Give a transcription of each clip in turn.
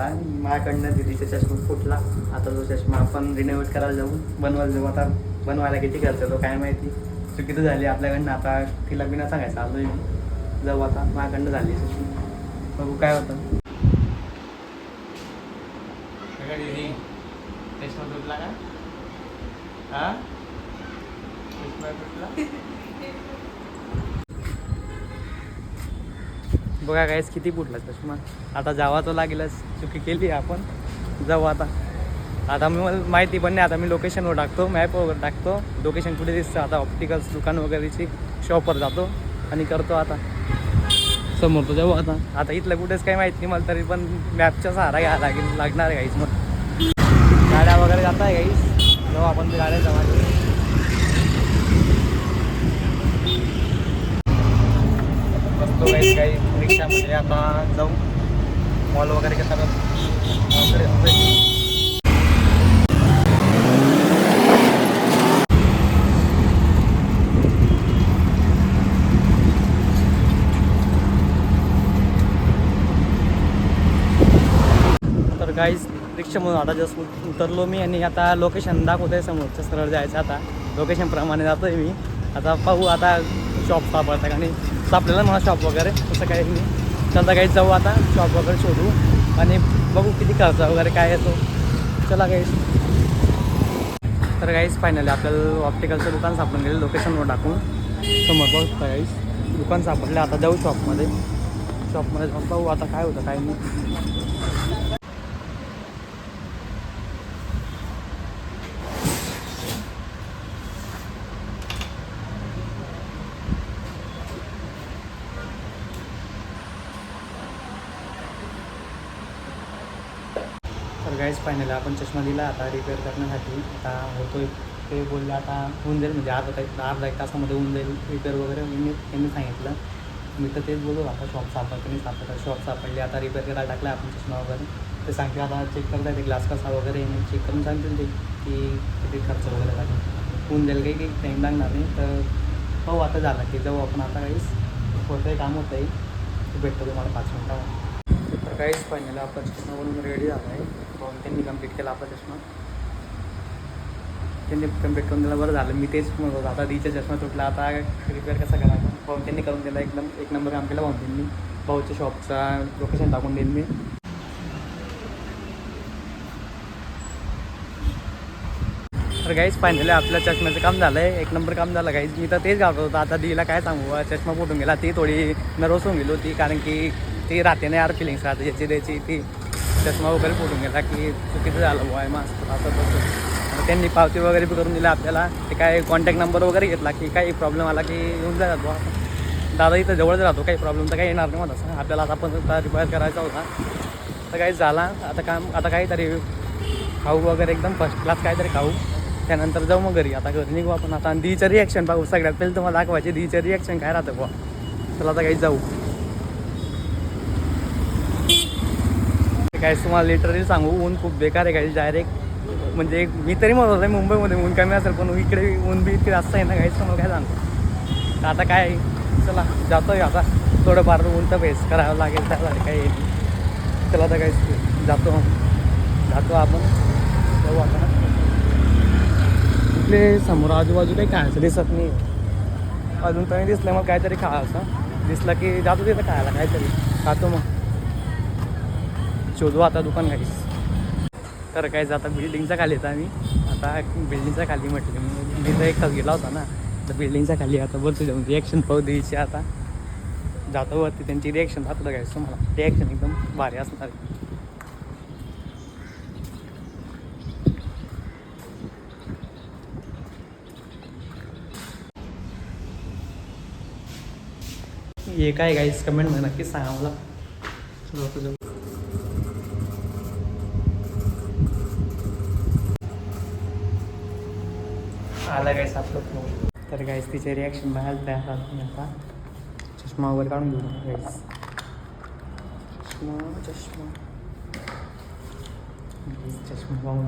होता माझ्याकडनं दिदीचा चष्मा फुटला. आता तो चष्मा आपण रिनोवेट करायला जाऊ. बनवायला जाऊ. आता बनवायला किती खर्च येतो काय माहिती? चुकीचं झाली आपल्याकडनं. आता तिला बिना सांगायचं. आलोय मी जाऊ आता. माझ्याकडनं झाली चष्मा. बघू काय होतं. चष्मा तुटला का? हा? चष्मा तुटला बघा काहीच किती फुटला चष्मा आता जावा तो लागेलच. चुकी केली आपण. जाऊ आता. आता मी मला माहिती पण नाही आता मी लोकेशनवर टाकतो मॅप वगैरे टाकतो. लोकेशन कुठे दिसतं? आता ऑप्टिकल्स दुकान वगैरेची शॉपवर जातो आणि करतो आता. समोर तो जाऊ आता. आता इथलं कुठेच काही माहिती नाही मला तरी पण मॅपचा सहारा घ्या लागेल लागणार आहे काहीच मग. गाड्या वगैरे जात आहे काहीच जाऊ आपण गाड्या जमा तो काही काही रिक्षामध्ये. आता जाऊ. मॉल वगैरे कसं तर तर काहीच रिक्षामधून आता जस्ट उतरलो मी आणि आता लोकेशन दाखवतोय समोरचं सरळ जायचं आता. लोकेशनप्रमाणे जातोय मी. आता पाहू आता शॉप सापडतात आणि सापलेला मला शॉप वगैरे तसं काही नाही. चला काही जाऊ आता शॉप वगैरे शोधू. आणि बघू किती खर्च वगैरे काय येतो. चला काही तर काहीच फायनली आपल्याला ऑप्टिकलचं दुकान सापडून गेलं. लोकेशनवर टाकून. समोर बघतो काहीच दुकान सापडले आता जाऊ शॉपमध्ये शॉपमध्ये जाऊन पाहू आता काय होतं काय नाही. गाईज फायनल आपण चष्मा दिला आता रिपेअर करण्यासाठी. आता होतोय. ते बोलले आता होऊन जाईल म्हणजे अर्धा तास अर्धा एक तासामध्ये होऊन जाईल रिपेअर वगैरे. मी त्यांनी सांगितलं. मी तर तेच बोलू आता शॉप सापडतं नाही सापडतं. शॉप सापडली आता रिपेअर करायला टाकला आपण चष्मा वगैरे. ते सांगते आता चेक करता येते ग्लास कसा वगैरे मी चेक करून सांगतील ते की किती खर्च वगैरे लागेल होऊन जाईल काही काही टाईम लागणार नाही. तर हो आता झालं. की जाऊ आपण आता काहीच होतं काम होतं आहे ते भेटतो तुम्हाला पाच मिनटावर. तर काहीच फायनल आपला चष्मा बनवून रेडी झाला आहे. पाहून त्यांनी कंप्लीट केला आपला चष्मा. त्यांनी कंप्लीट करून दिला. बरं झालं. मी तेच म्हणत होतो. आता डीचा चष्मा तुटला. आता रिपेअर कसा करायचा? पाहून त्यांनी करून दिला. एकदम एक नंबर काम केला पाहून त्यांनी. भाऊच्या शॉपचा लोकेशन टाकून देईन मी. तर काहीच फायनली आपल्या चष्म्याचं काम झालं आहे एक नंबर काम झालं काहीच. मी तर तेच घालत होतो. आता दीला काय सांगू? चष्मा फुटून गेला. ती थोडी नर्वस होऊन गेलो होती. कारण की ती राहते नाही यार फिलिंग्स राहते. ज्याची त्याची ती चष्मा वगैरे फोडून गेला की चुकीचं झालं बुवा मास्क असं तसं. त्यांनी पावती वगैरे बी करून दिला आपल्याला. ते काय कॉन्टॅक्ट नंबर वगैरे घेतला की काही प्रॉब्लेम आला की येऊन जातात बुवा. दादा इथं जवळच राहतो काही प्रॉब्लेम तर काही येणार नाही मला असं आपल्याला आता पण रिपेअर करायचा होता. तर काही झाला आता काम आता काहीतरी खाऊ वगैरे एकदम फर्स्ट क्लास काहीतरी खाऊ. त्यानंतर जाऊ मग घरी. आता घरी निघू आपण. आता आणि दीचं रिॲक्शन पाहू. सगळ्यात पहिले तुम्हाला दाखवायचे दीचं रिॲक्शन काय राहतं बुवा. चला आता काही जाऊ. काय तुम्हाला लिटरली सांगू ऊन खूप बेकार आहे काही डायरेक्ट म्हणजे मी तरी म्हणत होतो मुंबईमध्ये ऊन कमी असेल पण इकडे ऊन बी इतकी जास्त आहे ना काहीच तुम्हाला काय सांगतो तर आता काय चला जातोय आता. थोडंफार ऊन तर फेस करावं लागेल त्यासाठी काही चला आता काय जातो. जातो आपण. जाऊ आता. इथले समोर आजूबाजू काही खायचं दिसत नाही. अजून तरी दिसलं मग काहीतरी खायचं दिसलं की जातो तिथं खायला काहीतरी. खातो मग. शोधू आता दुकान काहीच तर काय आता बिल्डिंगच्या खाली येतं आम्ही. आता बिल्डिंगच्या खाली म्हटलं मी तर एक तास गेला होता ना. तर बिल्डिंगच्या खाली आता बोलतो जाऊन रिॲक्शन पाहू द्यायची आता. जातो वरती त्यांची रिॲक्शन दाखवलं काय तुम्हाला रिॲक्शन एकदम भारी असणार आहे. हे काय गाईस कमेंटमध्ये नक्कीच सांगा मला. आला काय सापडत तर गाईस तिचे रिॲक्शन बाहेर तयार मी आता चष्मा वगैरे काढून घेऊ गाईस चष्मा चष्मा. गाईस, चष्मा पाहून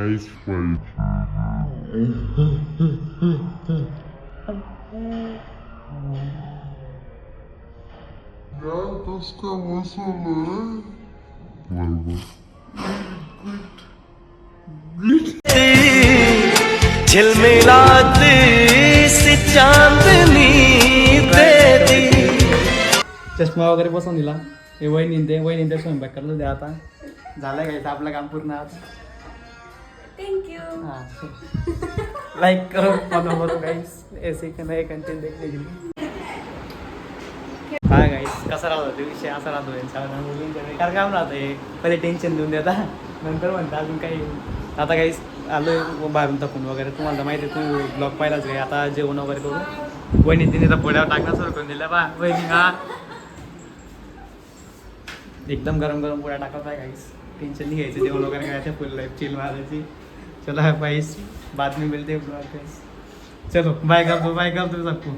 Ice White. झिलमिलाती सी चांदनी चष्मा वगैरे बसवून दिला. हे वहिनी ते वहिनी ते स्वयंपाक करत होते आता. झालं घ्यायचं आपलं काम पूर्ण आता थँक्यू लाईक करो फॉलो करो गाईस ऐसे का नए कंटेंट देखने के लिए काय गाईस कसा राहतो ते विषय? असा राहतो यांचा मुलींच्या कारण काम राहतं हे? पहिले टेन्शन देऊन देता. नंतर म्हणता अजून काही. आता काहीच आलो बाहेरून तपून वगैरे. तुम्हाला माहिती आहे तुम्ही ब्लॉग पाहिलाच काही आता जेवण वगैरे करून. वहिनी तिने तर पोळ्यावर टाकणं सुरू करून दिलं. बा वहिनी हा. एकदम गरम गरम पोळ्या टाकत आहे काहीच टेन्शन नाही घ्यायचं. जेवण वगैरे करायचं फुल लाईफ चिल मारायची. चला पाहिजे बातमी मिळते ब्लॉग चलो बाय करतो बाय करतो सबको